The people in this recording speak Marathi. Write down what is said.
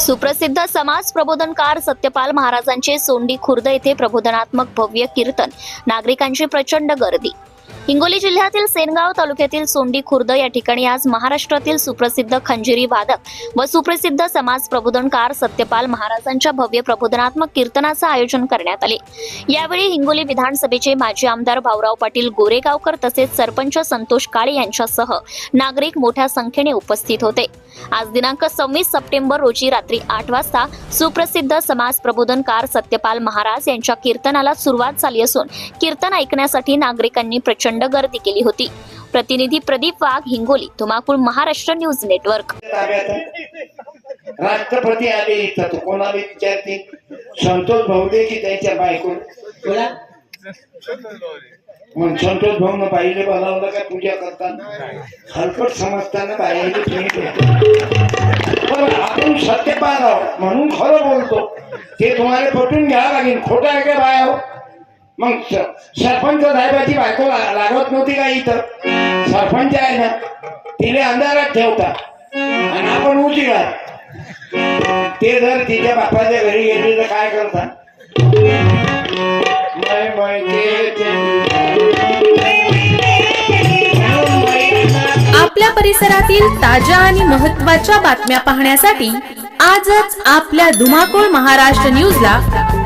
सुप्रसिद्ध समाज प्रबोधनकार सत्यपाल महाराजांचे सोंडी खुर्द येथे प्रबोधनात्मक भव्य कीर्तन. नागरिकांची प्रचंड गर्दी. हिंगोली जिल्ह्यातील सेनगाव तालुक्यातील सोंडी खुर्द या ठिकाणी आज महाराष्ट्रातील सुप्रसिद्ध खंजिरी वादक व सुप्रसिद्ध समाज प्रबोधनकार सत्यपाल महाराजांच्या भव्य प्रबोधनात्मक कीर्तनाचं आयोजन करण्यात आले. यावेळी हिंगोली विधानसभेचे माजी आमदार भाऊराव पाटील गोरेगावकर तसेच सरपंच संतोष काळे यांच्यासह नागरिक मोठ्या संख्येने उपस्थित होते. आज दिनांक सव्वीस सप्टेंबर रोजी रात्री आठ वाजता सुप्रसिद्ध समाज प्रबोधनकार सत्यपाल महाराज यांच्या कीर्तनाला सुरुवात झाली असून कीर्तन ऐकण्यासाठी नागरिकांनी प्रचंड प्रचंड गर्दी केली होती. प्रतिनिधी प्रदीप वाघ हिंगोली धुमाकूळ महाराष्ट्र न्यूज नेटवर्क. राष्ट्रपती आले इथं तू कोणाला विचारते? संतोष भाऊदे की त्यांच्या बायको बोला. मग संतोष भाऊन बाईले बनवलं का पूजा करताना? हलकट समजताना बाईले पण आपण सत्यपाल आहोत म्हणून खरं बोलतो. ते तुम्हाला पटून घ्यावं लागेल. खोटं आहे का बाय हो? मग सरपंच साहेबाची बायको लागत नव्हती का इथं? सरपंच आहे ना तिने अंधारात ठेवता. आणि आपण उजिळात ते जर तिच्या बापाच्या घरी गेले तर काय करता? मै आपल्या परिसरातील ताज्या आणि महत्त्वाच्या बातम्या पाहण्यासाठी आजच आपल्या धुमाकूळ महाराष्ट्र न्यूजला